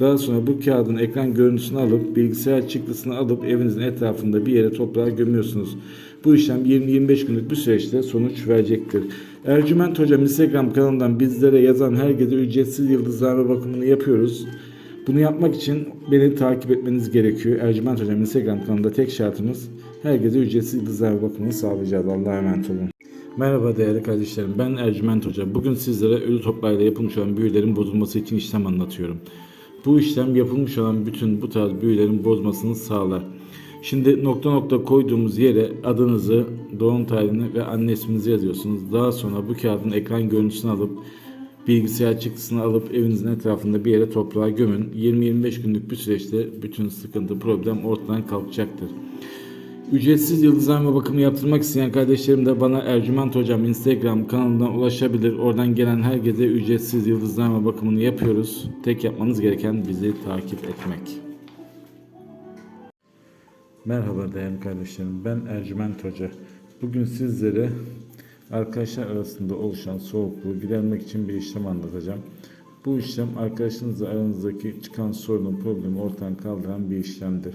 Daha sonra bu kağıdın ekran görüntüsünü alıp bilgisayar çıktısını alıp evinizin etrafında bir yere toprağa gömüyorsunuz. Bu işlem 20-25 günlük bir süreçte sonuç verecektir. Ercüment Hocam Instagram kanalından bizlere yazan her gece ücretsiz yıldızlarla bakımını yapıyoruz. Bunu yapmak için beni takip etmeniz gerekiyor. Ercüment Hocam Instagram kanalında tek şartımız her gece ücretsiz yıldızlarla bakımını sağlayacağız. Allah'a emanet olun. Merhaba değerli kardeşlerim. Ben Ercüment Hoca. Bugün sizlere ölü toprağıyla yapılmış olan büyülerin bozulması için işlem anlatıyorum. Bu işlem yapılmış olan bütün bu tarz büyülerin bozmasını sağlar. Şimdi nokta nokta koyduğumuz yere adınızı, doğum tarihini ve anne isminizi yazıyorsunuz. Daha sonra bu kağıdın ekran görüntüsünü alıp bilgisayar çıktısını alıp evinizin etrafında bir yere toprağa gömün. 20-25 günlük bir süreçte bütün sıkıntı, problem ortadan kalkacaktır. Ücretsiz yıldızlama bakımı yaptırmak isteyen kardeşlerim de bana Ercüment Hocam Instagram kanalından ulaşabilir. Oradan gelen her gece ücretsiz yıldızlama bakımını yapıyoruz. Tek yapmanız gereken bizi takip etmek. Merhaba değerli kardeşlerim. Ben Ercüment Hoca. Bugün sizlere arkadaşlar arasında oluşan soğukluğu gidermek için bir işlem anlatacağım. Bu işlem arkadaşınızla aranızdaki çıkan sorunu, problemi ortadan kaldıran bir işlemdir.